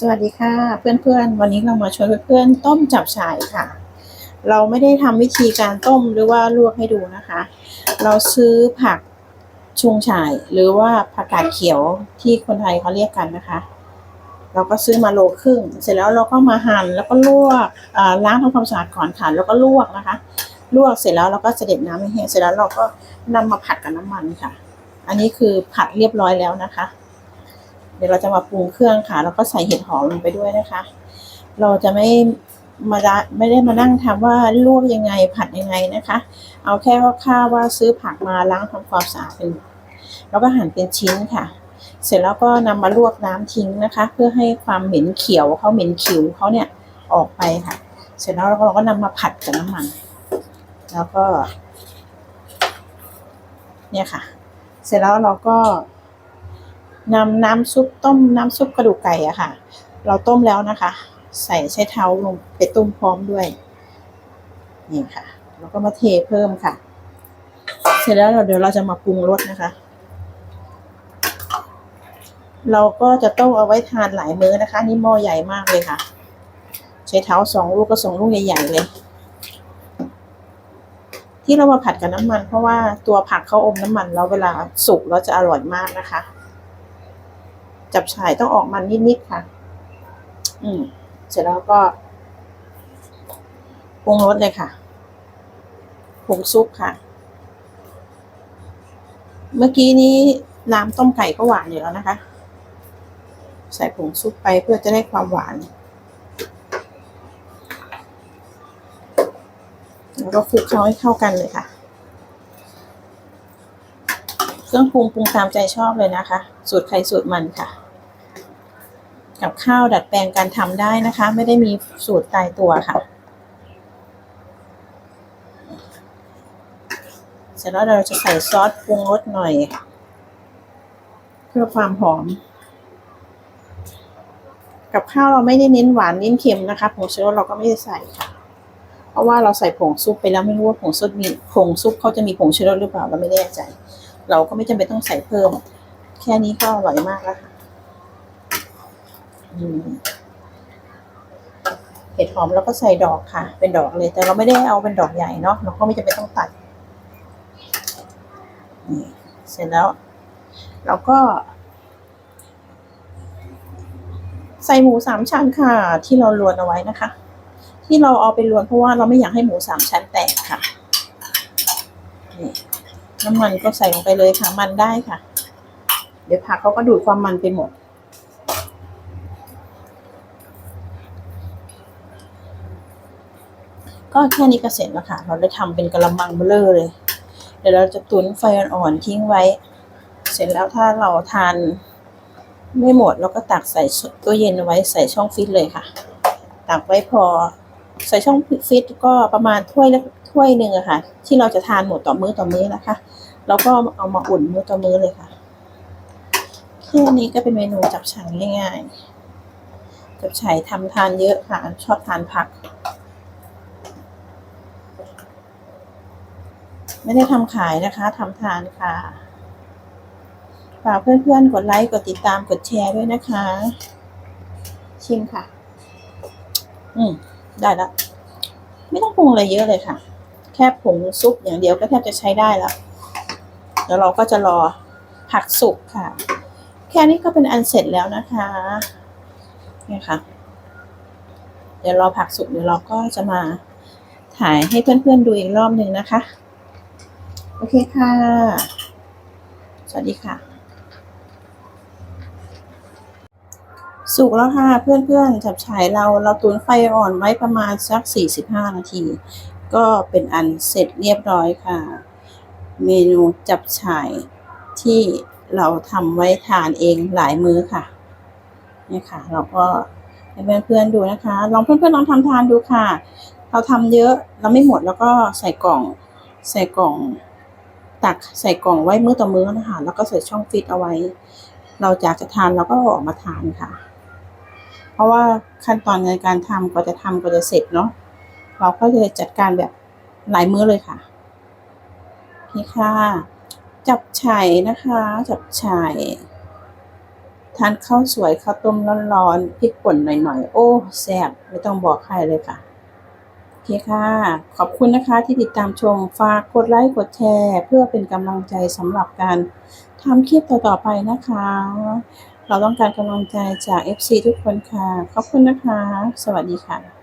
สวัสดีค่ะ เพื่อนๆ วันนี้เรามาชวนเพื่อนๆต้มจับฉ่ายค่ะ เราไม่ได้ทำวิธีการต้มหรือว่าลวกให้ดูนะคะ เราซื้อผักชุงฉ่าย หรือว่าผักกาดเขียวที่คนไทยเขาเรียกกันนะคะ เราก็ซื้อมาโลครึ่ง เสร็จแล้วเราก็มาหั่นแล้วก็ลวกล้างทำความสะอาดก่อนค่ะแล้วก็ลวกนะคะ ลวกเสร็จแล้วเราก็เสด็จน้ำให้แห้งเสร็จแล้วเราก็นำมาผัดกับน้ำมันค่ะ อันนี้คือผัดเรียบร้อยแล้วนะคะ เดี๋ยวเราจะมาปรุงเครื่องค่ะ แล้วก็ใส่เห็ดหอมลงไปด้วยนะคะ เราจะไม่มาไม่ได้มานั่งทำว่าลวกยังไงผัดยังไงนะคะ เอาแค่คร่าวๆว่าซื้อผักมาล้างทำความสะอาดเป็นแล้วก็หั่นเป็นชิ้นค่ะ เสร็จแล้วก็นำมาลวกน้ำทิ้งนะคะ เพื่อให้ความเหม็นเขียวเขาเหม็นขิวเขาเนี่ยออกไปค่ะ เสร็จแล้วเราก็นำมาผัดกับน้ำมัน แล้วก็ เนี่ยค่ะ เสร็จแล้วเราก็ นำน้ำซุปต้มน้ำซุปกระดูกไก่อะค่ะ เราต้มแล้วนะคะ ใส่ใช้เท้าลงไปต้มพร้อมด้วยนี่ค่ะ แล้วก็มาเทเพิ่มค่ะ เสร็จแล้วเราเดี๋ยวเราจะมาปรุงรสนะคะ เราก็จะต้มเอาไว้ทานหลายมื้อนะคะ นี่หม้อใหญ่มากเลยค่ะ ใช้เท้าสองลูกก็สองลูกใหญ่ๆเลย ที่เรามาผัดกับน้ำมัน เพราะว่าตัวผักเขาอมน้ำมันแล้วเวลาสุกแล้วจะอร่อยมากนะคะ จับฉ่ายต้องออกมันนิดๆค่ะ อืม เสร็จแล้วก็ปรุงรสเลยค่ะผงซุปค่ะ เมื่อกี้นี้น้ำต้มไก่ก็หวานอยู่แล้วนะคะ ใส่ผงซุปไปเพื่อจะได้ความหวาน แล้วก็คลุกเคล้าให้เข้ากันเลยค่ะ เครื่องปรุงปรุงตามใจชอบเลยนะคะ สูตรใครสูตรมันค่ะ กับข้าวดัดแปลงการทำได้นะคะ ไม่ได้มีสูตรตายตัวค่ะเสร็จแล้วเราจะใส่ซอสปรุงรสหน่อย เพื่อความหอม กับข้าวเราไม่ได้เน้นหวานเน้นเค็มนะคะผงชูรสเราก็ไม่ได้ใส่ค่ะ เพราะว่าเราใส่ผงซุปไปแล้วไม่รู้ว่าผงซุปมีผงซุปเขาจะมีผงชูรสหรือเปล่าเราไม่แน่ใจ เราก็ไม่จำเป็นต้องใส่เพิ่ม แค่นี้ก็อร่อยมากแล้วค่ะ เห็ดหอมเราก็ใส่ดอกค่ะ เป็นดอกเลย แต่เราไม่ได้เอาเป็นดอกใหญ่เนาะเราก็ไม่จำเป็นต้องตัดนี่เสร็จแล้ว เราก็ ใส่หมูสามชั้นค่ะ ที่เราลวนเอาไว้นะคะ ที่เราเอาไปลวนเพราะว่าเราไม่อยากให้หมูสามชั้นแตกค่ะนี่น้ำมันก็ใส่ลงไปเลยค่ะ มันได้ค่ะ เดี๋ยวผักเขาก็ดูดความมันไปหมด ก็แค่นี้ก็เสร็จแล้วค่ะ เราได้ทำเป็นกระมังเบลอเลย เดี๋ยวเราจะตุนไฟอ่อนๆทิ้งไว้ เสร็จแล้วถ้าเราทานไม่หมดเราก็ตักใส่ตู้เย็นไว้ใส่ช่องฟิตเลยค่ะ ตักไว้พอ ใส่ช่องฟิตก็ประมาณถ้วยละถ้วยหนึ่งอะค่ะ ที่เราจะทานหมดต่อมื้อต่อมื้อนะคะ แล้วก็เอามาอุ่นมื้อต่อมื้อเลยค่ะแค่นี้ก็เป็นเมนูจับฉ่ายง่ายๆจับฉ่ายทำทานเยอะค่ะ ชอบทานผัก ไม่ได้ทำขายนะคะทำทานค่ะ ฝากเพื่อนๆ กดไลค์ กดติดตาม กดแชร์ด้วยนะคะ ชิมค่ะ อืม ได้แล้ว ไม่ต้องปรุงอะไรเยอะเลยค่ะ แค่ผงซุปอย่างเดียวก็แทบจะใช้ได้แล้ว เดี๋ยวเราก็จะรอผักสุกค่ะ แค่นี้ก็เป็นอันเสร็จแล้วนะคะนี่ค่ะ เดี๋ยวรอผักสุกเดี๋ยวเราก็จะมาถ่ายให้เพื่อนๆดูอีกรอบหนึ่งนะคะ โอเคค่ะ สวัสดีค่ะ สุกแล้วค่ะเพื่อนๆจับฉายเราเราตุนไฟอ่อนไว้ประมาณสัก 45 นาที ก็เป็นอันเสร็จเรียบร้อยค่ะ เมนูจับฉายที่เราทำไว้ทานเองหลายมื้อค่ะนี่ค่ะ เราก็ให้เพื่อนๆดูนะคะ ลองเพื่อนๆลองทำทานดูค่ะ เราทำเยอะเราไม่หมดแล้วก็ใส่กล่องใส่กล่อง ตักใส่กล่องไว้มื้อต่อมื้อนะคะแล้วก็ใส่ช่องฟิตเอาไว้ เราอยากจะทานเราก็ออกมาทานค่ะ เพราะว่าขั้นตอนในการทำก็จะทำก็จะเสร็จเนาะเราก็เลยจัดการแบบหลายมื้อเลยค่ะนี่ค่ะ จับฉ่ายนะคะ จับฉ่ายทานข้าวสวยข้าวต้มร้อนๆพริกป่นหน่อยๆ โอ้แซ่บไม่ต้องบอกใครเลยค่ะ เคค่ะ ขอบคุณนะคะที่ติดตามชม ฝากกดไลค์กดแชร์ เพื่อเป็นกำลังใจสำหรับการทำคลิปต่อๆไปนะคะ เราต้องการกำลังใจจาก FC ทุกคนค่ะ ขอบคุณนะคะ สวัสดีค่ะ